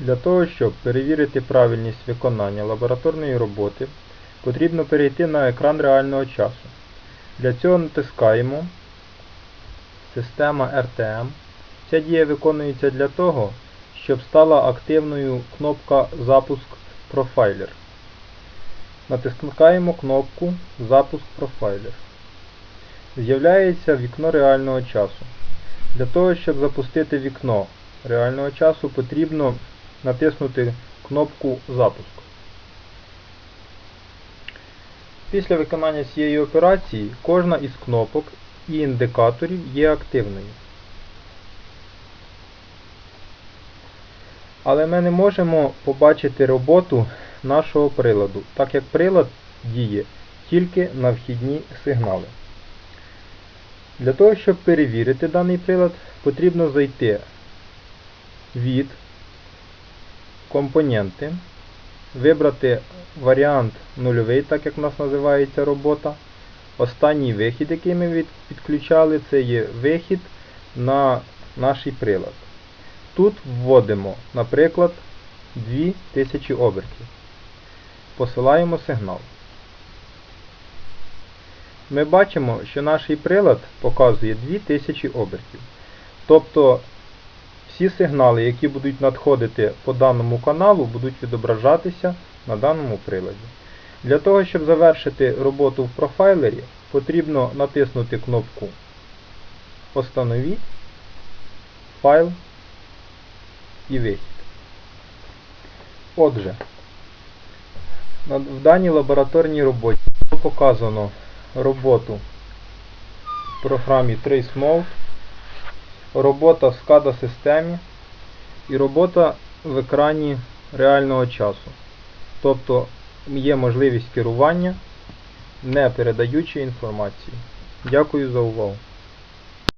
Для того, щоб перевірити правильність виконання лабораторної роботи, потрібно перейти на екран реального часу. Для цього натискаємо Система RTM. Ця дія виконується для того, щоб стала активною кнопка Запуск профайлер. Натискаємо кнопку Запуск профайлер. З'являється вікно реального часу. Для того, щоб запустити вікно реального часу, потрібно натиснути кнопку Запуск. Після виконання цієї операції кожна із кнопок і індикаторів є активною. Але ми не можемо побачити роботу нашого приладу, так як прилад діє тільки на вхідні сигнали. Для того, щоб перевірити даний прилад, потрібно зайти від компоненти, вибрати варіант нульовий, так як у нас називається робота. Останній вихід, який ми підключали, це є вихід на наш прилад. Тут вводимо, наприклад, 2000 обертів. Посилаємо сигнал. Ми бачимо, що наш прилад показує 2000 обертів. Тобто всі сигнали, які будуть надходити по даному каналу, будуть відображатися на даному приладі. Для того, щоб завершити роботу в профайлері, потрібно натиснути кнопку Остановіть, файл і вихід. Отже, в даній лабораторній роботі показано роботу в програмі TraceMode, робота в SCADA системі і робота в екрані реального часу. Тобто є можливість керування, не передаючи інформації. Дякую за увагу.